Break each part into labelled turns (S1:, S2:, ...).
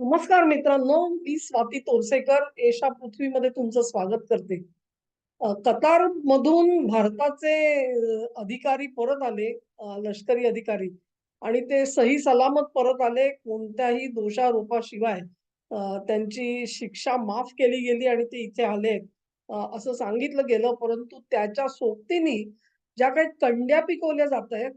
S1: नमस्कार मित्रांनो मी स्वाती तोरसेकर एशा पृथ्वीमध्ये तुमचं स्वागत करते. कतार मधून भारताचे अधिकारी परत आले लष्करी अधिकारी आणि ते सही सलामत परत आले कोणत्याही दोषारोपाशिवाय. त्यांची शिक्षा माफ केली गेली आणि ते इथे आले. असं सांगितलं गेलं परंतु त्याच्या सोबतीने ज्या काही कंड्या पिकवल्या जात आहेत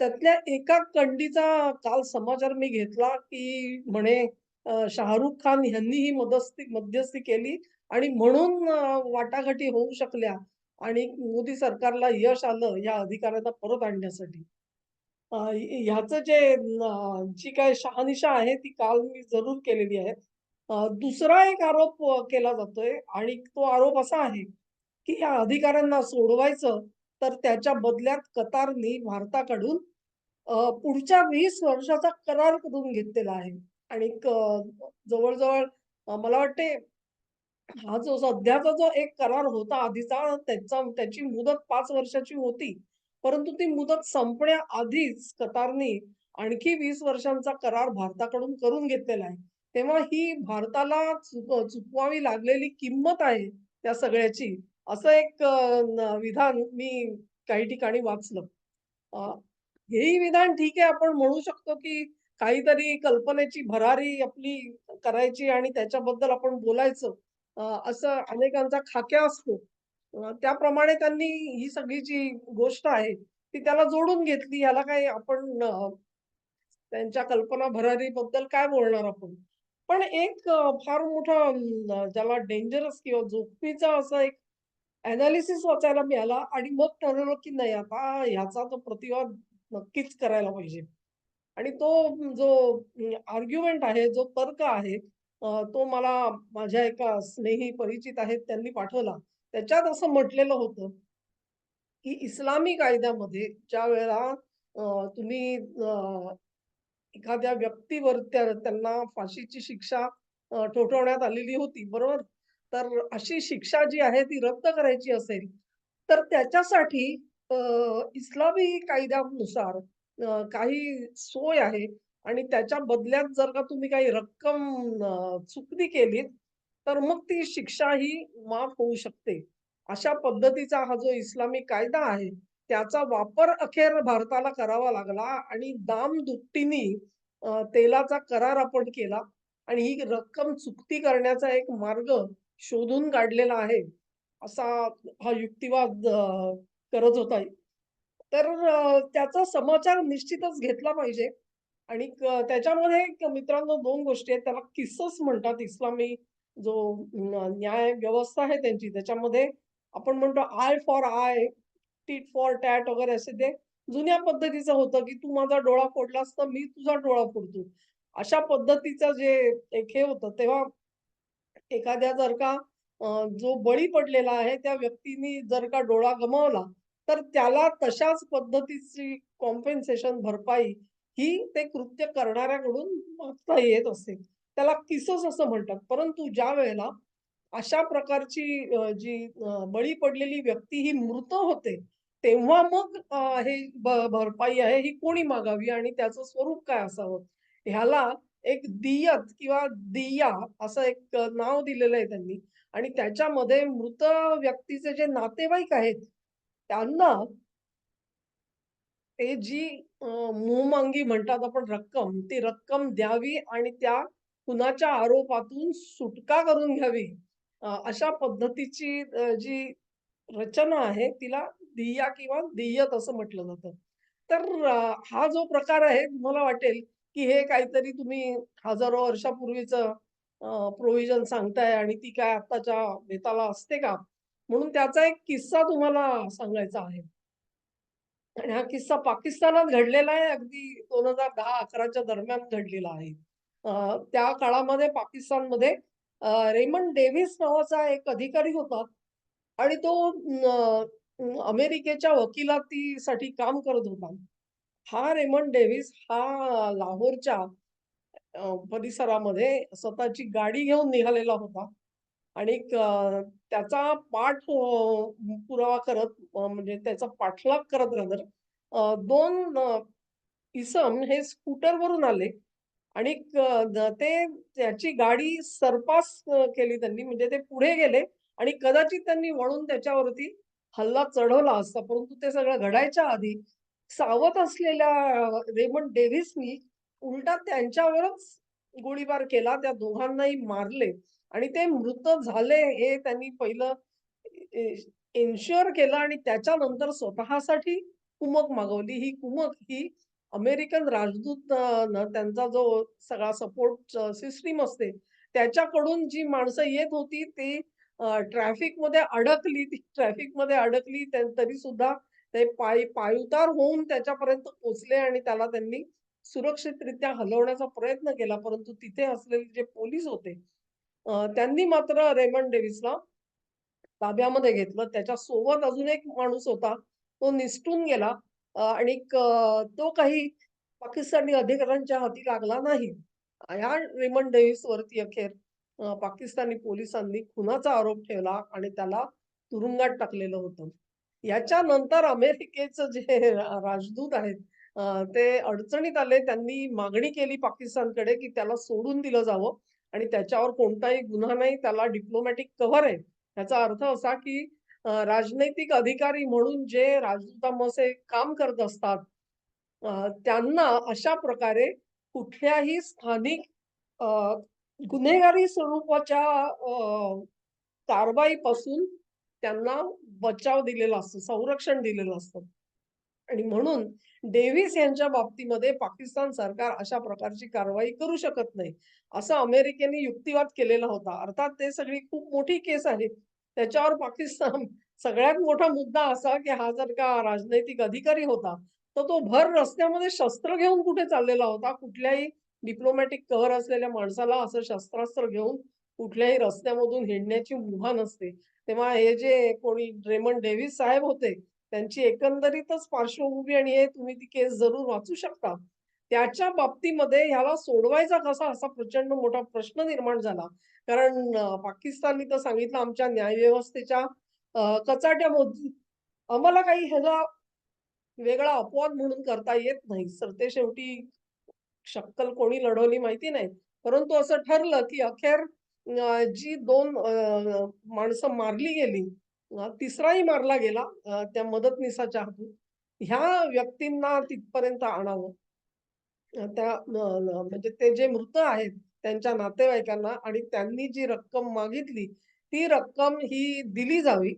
S1: त्यातल्या एका कंडीचा काल समाचार मी घेतला की म्हणे शाहरुख खान ह्यांनी ही मध्यस्थी मध्यस्थी केली आणि म्हणून वाटाघाटी होऊ शकल्या आणि मोदी सरकारला यश आलं या अधिकाऱ्यांना परत आणण्यासाठी. ह्याच जे जी काय शहानिशा आहे ती काल मी जरूर केलेली आहे. दुसरा एक आरोप केला जातोय आणि तो आरोप असा आहे, की या अधिकाऱ्यांना सोडवायचं तर त्याच्या बदल्यात कतारनी भारताकडून पुढच्या वीस वर्षाचा करार करून घेतलेला आहे आणि जवळजवळ मला वाटते हा जो सध्याचा जो एक करार होता आधीचा त्याचा त्याची मुदत पाच वर्षाची होती. परंतु ती मुदत संपण्याआधीच कतारनी आणखी वीस वर्षांचा करार भारताकडून करून घेतलेला आहे. तेव्हा ही भारताला चुक चुकवावी लागलेली किंमत आहे त्या सगळ्याची, असं एक विधान मी काही ठिकाणी वाचलं. हेही विधान ठीक आहे आपण म्हणू शकतो, की काहीतरी कल्पनेची भरारी आपली करायची आणि त्याच्याबद्दल आपण बोलायचं. असं अनेकांचा खाक्या असतो. त्याप्रमाणे त्यांनी ही सगळी जी गोष्ट आहे, ती त्याला जोडून घेतली. ह्याला काही आपण त्यांच्या कल्पना भरारीबद्दल काय बोलणार आपण. पण एक फार मोठा ज्याला डेंजरस किंवा जोखमीचा असा एक एनालिसिस वाचायला मिळाला आणि मग ठरवलं, की नाही आता ह्याचा तो प्रतिवाद नक्कीच करायला पाहिजे. आणि तो जो आर्ग्युमेंट आहे, जो तर्क आहे, तो मला माझ्या एका स्नेही परिचित आहेत त्यांनी पाठवला. त्याच्यात असं म्हटलेलं होतं, की इस्लामी कायद्यामध्ये ज्या वेळेला तुम्ही एखाद्या व्यक्तीवर त्यांना फाशीची शिक्षा ठोठवण्यात आलेली होती, बरोबर? तर अशी शिक्षा जी आहे ती रद्द करायची असेल, तर त्याच्यासाठी इस्लामी कायद्यानुसार काही सोय आहे आणि त्याच्या बदल्यात जर का तुम्ही काही रक्कम चुकती केलीत, तर मग ती शिक्षा ही माफ होऊ शकते. अशा पद्धतीचा हा जो इस्लामी कायदा आहे, त्याचा वापर अखेर भारताला करावा लागला आणि दाम-दुपटीने तेलाचा करार आपण केला आणि ही रक्कम चुकती करण्याचा एक मार्ग शोधून काढलेला आहे. असा हा युक्तिवाद करत होता. तर त्याचा समाचार निश्चितच घेतला पाहिजे आणि त्याच्यामध्ये मित्रांनो दोन गोष्टी आहेत. त्याला किसस म्हणतात. इस्लामी जो न्याय व्यवस्था आहे त्यांची त्याच्यामध्ये आपण म्हणतो eye for eye, tit for tat वगैरे असे ते जुन्या पद्धतीचं होतं, की तू माझा डोळा फोडलास तर मी तुझा डोळा फोडतो. अशा पद्धतीचं जे एक हे होतं तेव्हा एखाद्या जर का जो बळी पडलेला आहे त्या व्यक्तीने जर का डोळा गमावला, तर त्याला तशाच पद्धतीची कॉम्पेन्सेशन भरपाई ही ते कृत्य करणाऱ्याकडून मागता येत असते. त्याला किसस असं म्हणतात. परंतु ज्या वेळेला अशा प्रकारची जी बळी पडलेली व्यक्ती ही मृत होते, तेव्हा मग हे भरपाई आहे ही कोणी मागावी आणि त्याचं स्वरूप काय असावं? ह्याला एक दियत किंवा दिया असं एक नाव दिलेलं आहे त्यांनी आणि त्याच्यामध्ये मृत व्यक्तीचे जे नातेवाईक आहेत, त्यांना ते जी मोमांगी म्हणतात आपण रक्कम, ती रक्कम द्यावी आणि त्या खुनाच्या आरोपातून सुटका करून घ्यावी. अशा पद्धतीची जी रचना आहे तिला दिया किंवा दियत असं म्हटलं जातं. तर हा जो प्रकार आहे मला वाटेल, की हे काहीतरी तुम्ही हजारो वर्षापूर्वीचं प्रोव्हिजन सांगताय आणि ती काय आत्ताच्या बेताला असते का? म्हणून त्याचा एक किस्सा तुम्हाला सांगायचा आहे. आणि हा किस्सा पाकिस्तानात घडलेला आहे. अगदी दोन हजार दहा अकराच्या दरम्यान घडलेला आहे. त्या काळामध्ये पाकिस्तानमध्ये रेमंड डेव्हिस नावाचा एक अधिकारी होता आणि तो अमेरिकेच्या वकिलातीसाठी काम करत होता. हा रेमंड डेव्हिस हा लाहोरच्या परिसरामध्ये स्वतःची गाडी घेऊन निघालेला होता आणि त्याचा पाठ पुरावा करत म्हणजे त्याचा पाठलाग करत राहणार. दोन इसम हे स्कूटरवरून आले. आणि ते त्याची गाडी सरपास केली त्यांनी. म्हणजे ते पुढे गेले आणि कदाचित त्यांनी वळून त्याच्यावरती हल्ला चढवला असता. परंतु ते सगळं घडायच्या आधी सावध असलेल्या रेमन रेमंड डेव्हिसनी उलटा त्यांच्यावरच गोळीबार केला. त्या दोघांनाही मारले. आणि ते मृत झाले हे त्यांनी पहिलं एन्श्युअर केलं आणि त्याच्यानंतर स्वतःसाठी कुमक मागवली. ही कुमक ही अमेरिकन राजदूत न त्यांचा जो सगळा सपोर्ट सिस्टीम असते त्याच्याकडून जी माणसं येत होती ती ट्रॅफिकमध्ये अडकली. ती ट्रॅफिकमध्ये अडकली तरी सुद्धा ते पाय पायउतार होऊन त्याच्यापर्यंत पोचले आणि त्याला त्यांनी सुरक्षितरित्या हलवण्याचा प्रयत्न केला. परंतु तिथे असलेले जे पोलीस होते त्यांनी मात्र रेमंड डेव्हिसला ताब्यामध्ये घेतलं. त्याच्या सोबत अजून एक माणूस होता. तो निसटून गेला आणि तो काही पाकिस्तानी अधिकाऱ्यांच्या हाती लागला नाही. या रेमंड डेव्हिस वरती अखेर पाकिस्तानी पोलिसांनी खुनाचा आरोप ठेवला आणि त्याला तुरुंगात टाकलेलं होतं. याच्यानंतर अमेरिकेचं जे राजदूत आहेत ते अडचणीत आले. त्यांनी मागणी केली पाकिस्तानकडे, की त्याला सोडून दिलं जावं आणि त्याच्यावर कोणताही गुन्हा नाही. त्याला डिप्लोमॅटिक कव्हर आहे. याचा अर्थ असा, की राजनैतिक अधिकारी म्हणून जे राजदूतामध्ये काम करत असतात, त्यांना अशा प्रकारे कुठल्याही स्थानिक गुन्हेगारी स्वरूपाच्या कारवाईपासून त्यांना बचाव दिलेला असतो, संरक्षण दिलेलं असतं. आणि म्हणून डेव्हिस यांच्या बाबतीमध्ये पाकिस्तान सरकार अशा प्रकारची कारवाई करू शकत नाही. असं अमेरिकेने युक्तिवाद केलेला होता. अर्थात ते सगळी खूप मोठी केस आहे. त्याच्यावर पाकिस्तान सगळ्यात मोठा मुद्दा असा, की हा जर का राजनैतिक अधिकारी होता, तर तो भर रस्त्यामध्ये शस्त्र घेऊन कुठे चाललेला होता. कुठल्याही डिप्लोमॅटिक कहर असलेल्या माणसाला असं शस्त्रास्त्र घेऊन कुठल्याही रस्त्यामधून हिंडण्याची मुभा नसते. तेव्हा हे जे कोणी रेमंड डेव्हिस साहेब होते, त्यांची एकंदरीतच पार्श्वभूमी आणि हे तुम्ही ती केस जरूर वाचू शकता. त्याच्या बाबतीमध्ये ह्याला सोडवायचा कसा असा प्रचंड मोठा प्रश्न निर्माण झाला. कारण अ, पाकिस्ताननी तर सांगितलं आमच्या न्यायव्यवस्थेच्या कचाट्या मोदी आम्हाला काही ह्याला वेगळा अपवाद म्हणून करता येत नाही. सरतेशेवटी शक्कल कोणी लढवली माहिती नाही. परंतु असं ठरलं, की अखेर जी दोन माणसं मारली गेली, तिसराही मारला गेला त्या मदतनीसाच्या हातून. ह्या व्यक्तींना तिथपर्यंत आणावं. त्या म्हणजे ते जे मृत आहेत त्यांच्या नातेवाईकांना आणि त्यांनी जी रक्कम मागितली, ती रक्कम ही दिली जावी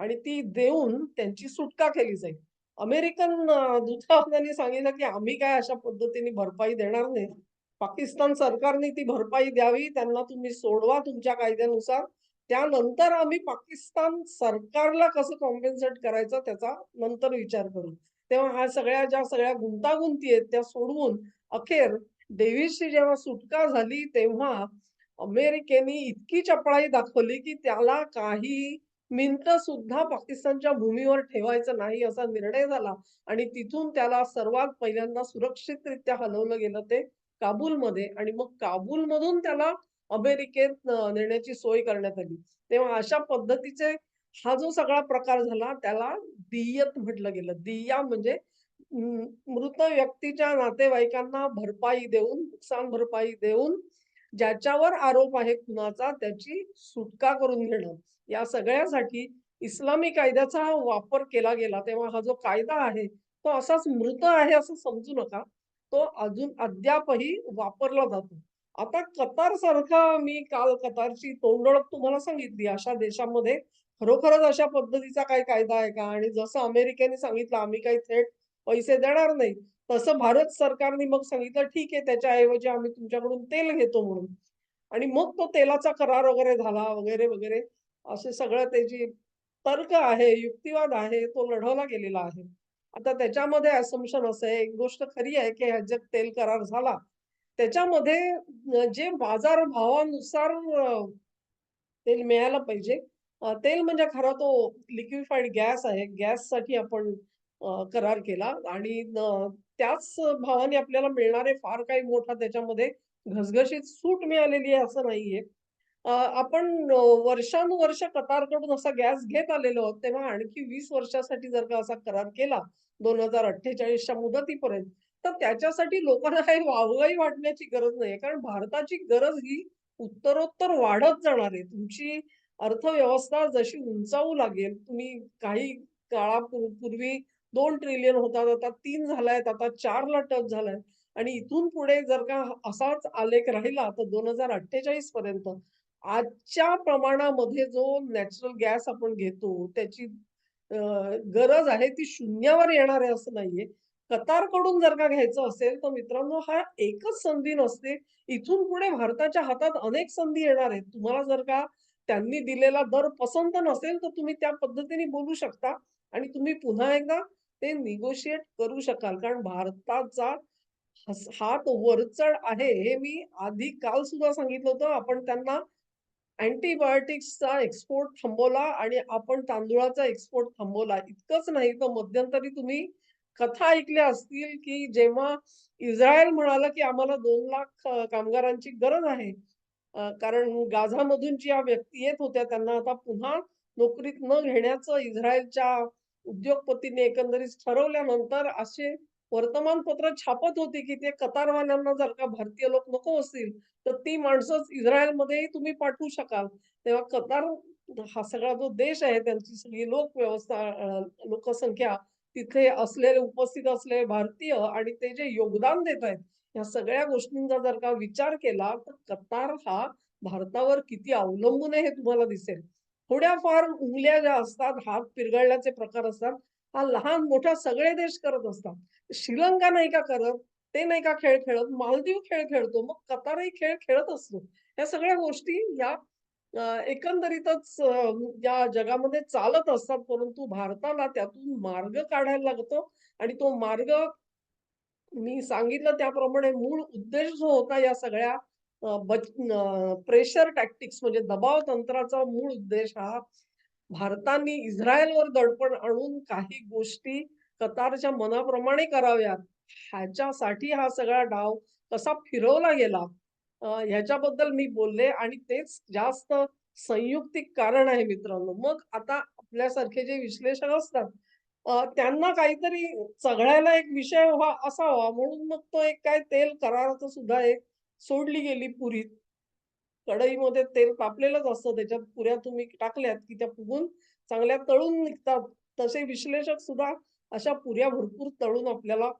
S1: आणि ती देऊन त्यांची सुटका केली जाईल. अमेरिकन अ, दूतावासाने सांगितलं, की आम्ही काय अशा पद्धतीने भरपाई देणार नाही. पाकिस्तान सरकारने ती भरपाई द्यावी, त्यांना तुम्ही सोडवा तुमच्या कायद्यानुसार. त्यानंतर आम्ही पाकिस्तान सरकारला कसं कॉम्पेन्सेट करायचं त्याचा नंतर विचार करू. तेव्हा ह्या सगळ्या ज्या सगळ्या गुंतागुंती आहेत त्या सोडवून अखेर डेव्हिसची जेव्हा सुटका झाली तेव्हा अमेरिकेने इतकी चपळाई दाखवली, की त्याला काही मिंत सुद्धा पाकिस्तानच्या भूमीवर ठेवायचं नाही असा निर्णय झाला आणि तिथून त्याला सर्वात पहिल्यांदा सुरक्षितरित्या हलवलं गेलं ते काबूलमध्ये आणि मग काबूलमधून त्याला अमेरिकेत नेण्याची सोय करण्यात आली. तेव्हा अशा पद्धतीचे हा जो सगळा प्रकार झाला त्याला दियत म्हटलं गेलं. दिया म्हणजे मृत व्यक्तीच्या नातेवाईकांना भरपाई देऊन, नुकसान भरपाई देऊन, ज्याच्यावर आरोप आहे खुनाचा त्याची सुटका करून घेणं. या सगळ्यासाठी इस्लामी कायद्याचा वापर केला गेला. तेव्हा हा जो कायदा आहे, तो असाच मृत आहे असं समजू नका. तो अजून अद्यापही वापरला जातो. आता कतार सारखं मी काल कतारची तोंडओळख तुम्हाला सांगितली. अशा देशामध्ये खरोखरच अशा पद्धतीचा काही कायदा आहे का? आणि जसं अमेरिकेने सांगितलं आम्ही काही थेट पैसे देणार नाही. तसं भारत सरकारने मग सांगितलं ठीक आहे त्याच्याऐवजी आम्ही तुमच्याकडून तेल घेतो म्हणून. आणि मग तो तेलाचा करार वगैरे झाला वगैरे, वगैरे. असे सगळं त्याची तर्क आहे, युक्तिवाद आहे, तो लढवला गेलेला आहे. आता त्याच्यामध्ये असम्पशन असं आहे, एक गोष्ट खरी आहे, की ह्याच्यात तेल करार झाला. त्याच्यामध्ये जे बाजार भावानुसार तेल मिळायला पाहिजे. तेल म्हणजे खरा तो लिक्विफाईड गॅस आहे. गॅससाठी आपण करार केला आणि त्याच भावाने आपल्याला मिळणारे फार काही मोठा त्याच्यामध्ये घसघशीत सूट मिळालेली आहे असं नाहीये. आपण वर्षानुवर्ष कतारकडून असा गॅस घेत आलेलो आहोत. तेव्हा आणखी वीस वर्षासाठी जर का असा करार केला 2048च्या मुदतीपर्यंत, तर त्याच्यासाठी लोकांना काही वावगाई वाटण्याची गरज नाहीये. कारण भारताची गरज ही उत्तरोत्तर वाढत जाणार आहे. तुमची अर्थव्यवस्था जशी उंचावू लागेल, तुम्ही काही काळापूर्वी पूर्वी 2 ट्रिलियन होता, आता तीन झालायत, आता चारला टच झालाय आणि इथून पुढे जर का असाच आलेख राहिला, तर 2048 पर्यंत आजच्या प्रमाणामध्ये जो नॅचरल गॅस आपण घेतो, त्याची गरज आहे ती शून्यावर येणार आहे असं नाहीये. कतारकडून जर का घ्यायचं असेल, तर मित्रांनो हा एकच संधी नसते. इथून पुढे भारताच्या हातात अनेक संधी येणार आहेत. तुम्हाला जर का त्यांनी दिलेला दर पसंत नसेल, तर तुम्ही त्या पद्धतीने बोलू शकता आणि तुम्ही पुन्हा एकदा ते निगोशिएट करू शकाल. कारण भारताचा हात वरचढ आहे, हे मी आधी काल सुद्धा सांगितलं होतं. आपण त्यांना अँटीबायोटिक्सचा एक्सपोर्ट थांबवला आणि आपण तांदुळाचा एक्सपोर्ट थांबवला. इतकंच नाही तर मध्यंतरी तुम्ही कथा ऐकल्या असतील, की जेव्हा इस्रायल म्हणाला, की आम्हाला दोन लाख कामगारांची गरज आहे. कारण गाझामधून ज्या व्यक्ती येत होत्या त्यांना आता पुन्हा नोकरीत न घेण्याचं इस्रायलच्या उद्योगपतींनी एकंदरीत ठरवल्यानंतर असे वर्तमानपत्र छापत होती, की ते कतारवाल्यांना जर का भारतीय लोक नको असतील, तर ती माणसंच इस्रायलमध्येही तुम्ही पाठवू शकाल. तेव्हा कतार हा सगळा जो देश आहे, त्यांची सगळी लोकव्यवस्था लोकसंख्या, तिथे असलेले उपस्थित असलेले भारतीय आणि ते जे योगदान देत आहेत, या सगळ्या गोष्टींचा जर का विचार केला, तर कतार हा भारतावर किती अवलंबून आहे हे तुम्हाला दिसेल. थोड्याफार उंगल्या ज्या असतात, हात पिरगळण्याचे प्रकार असतात, हा लहान-मोठा सगळे देश करत असतात. श्रीलंका नाही का करत? ते नाही का खेळ खेळत? मालदीव खेळ खेळतो, मग कतारही खेळ खेळत असतो. या सगळ्या गोष्टी या एकंदरीतच या जगामध्ये चालत असतात, परंतु भारताला त्यातून मार्ग काढायला लागतो आणि तो मार्ग मी सांगितलं त्याप्रमाणे मूळ उद्देश जो होता या सगळ्या बच प्रेशर टॅक्टिक्स म्हणजे दबाव तंत्राचा मूळ उद्देश हा भारताने इस्रायलवर दडपण आणून काही गोष्टी कतारच्या मनाप्रमाणे कराव्यात, ह्याच्यासाठी हा सगळा डाव कसा फिरवला गेला? ह्याच्याबद्दल मी बोलले आणि तेच जास्त संयुक्तिक कारण आहे मित्रांनो. मग आता आपल्यासारखे जे विश्लेषक असतात त्यांना काहीतरी चघळायला एक विषय व्हा असावा म्हणून मग तो एक काय तेल कराराचं सुद्धा एक सोडली गेली पुरीत कढईमध्ये तेल तापलेलंच असतं. त्याच्यात पुऱ्या तुम्ही टाकल्यात, की त्या फुगून चांगल्या तळून निघतात. तसे विश्लेषक सुद्धा अशा पुऱ्या भरपूर तळून आपल्याला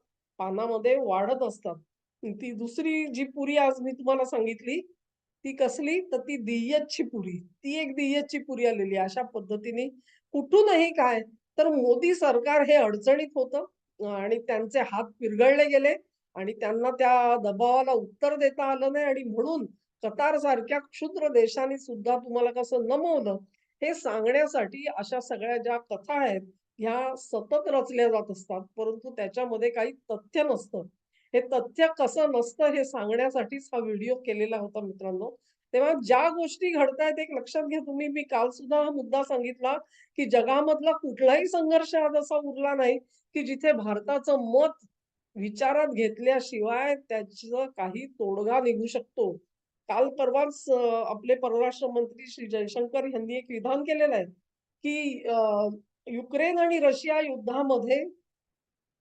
S1: पानामध्ये वाढत असतात. ती दुसरी जी पुरी आज मी तुम्हाला सांगितली, ती कसली? तर ती दिय्यतची पुरी. ती एक दिय्यतची पुरी आलेली अशा पद्धतीने कुठूनही काय, तर मोदी सरकार हे अडचणीत होतं आणि त्यांचे हात पिरगळले गेले आणि त्यांना त्या दबावाला उत्तर देता आलं नाही आणि म्हणून कतारसारख्या क्षुद्र देशाने सुद्धा तुम्हाला कसं नमवलं, हे सांगण्यासाठी अशा सगळ्या ज्या कथा आहेत, ह्या सतत रचल्या जात असतात. परंतु त्याच्यामध्ये काही तथ्य नसतं. हे तथ्य कसं नसतं हे सांगण्यासाठीच हा व्हिडिओ केलेला होता मित्रांनो. तेव्हा ज्या गोष्टी घडतायत एक लक्षात घ्या तुम्ही, मी काल सुद्धा हा मुद्दा सांगितला, की जगामधला कुठलाही संघर्ष आज असा उरला नाही, की जिथे भारताचं मत विचारात घेतल्याशिवाय त्याचं काही तोडगा निघू शकतो. काल परवाच आपले परराष्ट्र मंत्री श्री जयशंकर यांनी एक विधान केलेलं आहे, की युक्रेन आणि रशिया युद्धामध्ये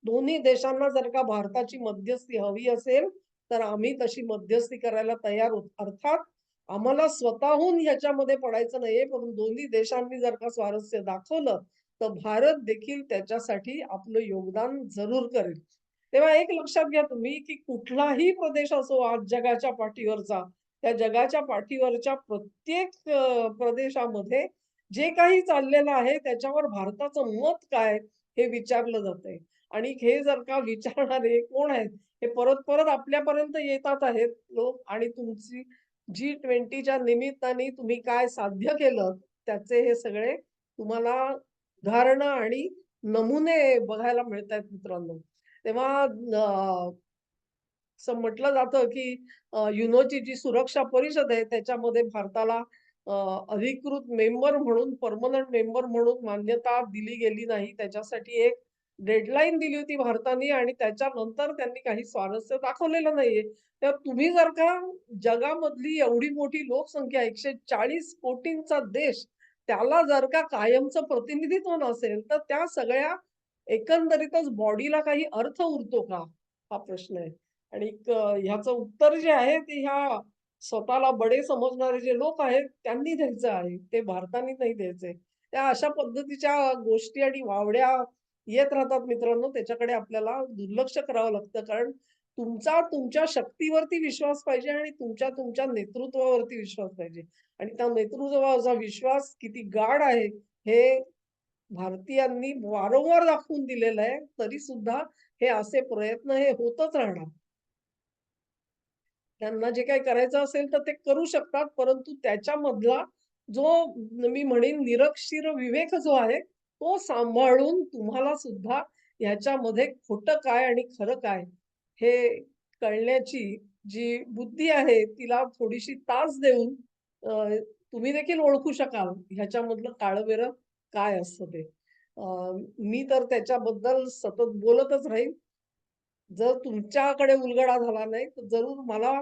S1: दोन्ही देशांना जर का भारताची मध्यस्थी हवी असेल, तर आम्ही तशी मध्यस्थी करायला तयार आहोत. अर्थात आम्हाला स्वतःहून ह्याच्यामध्ये पडायचं नाहीये, पण दोन्ही देशांनी जर का स्वारस्य दाखवलं, तर भारत देखील त्याच्यासाठी आपलं योगदान जरूर करेल. तेव्हा एक लक्षात घ्या तुम्ही, की कुठलाही प्रदेश असो आज जगाच्या पाठीवरचा, त्या जगाच्या पाठीवरच्या प्रत्येक प्रदेशामध्ये जे काही चाललेलं आहे, त्याच्यावर भारताचं मत काय हे विचारलं जातंय. आणि हे जर का विचारणारे कोण आहेत? हे परत-परत आपल्यापर्यंत येतात आहेत लोक आणि तुमची G20च्या निमित्ताने तुम्ही काय साध्य केलं, त्याचे हे सगळे तुम्हाला उदाहरणं आणि नमुने बघायला मिळतायत मित्रांनो. तेव्हा असं म्हटलं जातं, की युनोची जी सुरक्षा परिषद आहे, त्याच्यामध्ये भारताला अधिकृत मेंबर म्हणून, पर्मनंट मेंबर म्हणून मान्यता दिली गेली नाही. त्याच्यासाठी एक डेडलाईन दिली होती भारताने आणि त्याच्यानंतर त्यांनी काही स्वारस्य दाखवलेलं नाहीये. तर तुम्ही जर का जगामधली एवढी मोठी लोकसंख्या 140 कोटींचा देश, त्याला जर का कायमचं प्रतिनिधित्व नसेल, तर त्या सगळ्या एकंदरीतच बॉडीला काही अर्थ उरतो का? हा प्रश्न आहे. आणि ह्याचं उत्तर जे आहे ते ह्या स्वतःला बडे समजणारे जे लोक आहेत त्यांनी द्यायचं आहे. ते भारताने नाही द्यायचे त्या अशा पद्धतीच्या गोष्टी आणि वावड्या येत राहतात मित्रांनो. त्याच्याकडे आपल्याला दुर्लक्ष करावं लागतं. कारण तुमचा तुमच्या शक्तीवरती विश्वास पाहिजे आणि तुमच्या तुमच्या नेतृत्वावरती विश्वास पाहिजे. आणि त्या नेतृत्वाचा विश्वास किती गाढ आहे हे भारतीयांनी वारंवार दाखवून दिलेलं आहे. तरी सुद्धा हे असे प्रयत्न हे होतच राहणार. त्यांना जे काही करायचं असेल तर ते करू शकतात. परंतु त्याच्यामधला जो मी म्हणेन निरक्षीर विवेक जो आहे, तो सांभाळून तुम्हाला सुद्धा ह्याच्यामध्ये खोटं काय आणि खरं काय हे कळण्याची जी बुद्धी आहे, तिला थोडीशी तास देऊन तुम्ही देखील ओळखू शकाल ह्याच्यामधलं काळं-बेरं काय असतं ते. मी तर त्याच्याबद्दल सतत बोलतच राहीन. जर तुमच्याकडे उलगडा झाला नाही, तर जरूर मला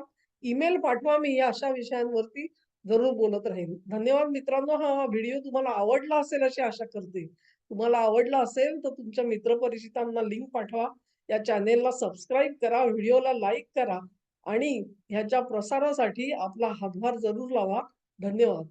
S1: ईमेल पाठवा. मी या अशा विषयांवरती जरूर बोलत राहील धन्यवाद मित्रांनो. हा व्हिडिओ तुम्हाला आवडला असेल अशी आशा करते. तुम्हाला आवडला असेल तर तुमच्या मित्रपरिचितांना लिंक पाठवा. या चॅनेलला सबस्क्राईब करा, व्हिडिओला लाईक करा आणि ह्याच्या प्रसारासाठी आपला हातभार जरूर लावा. धन्यवाद.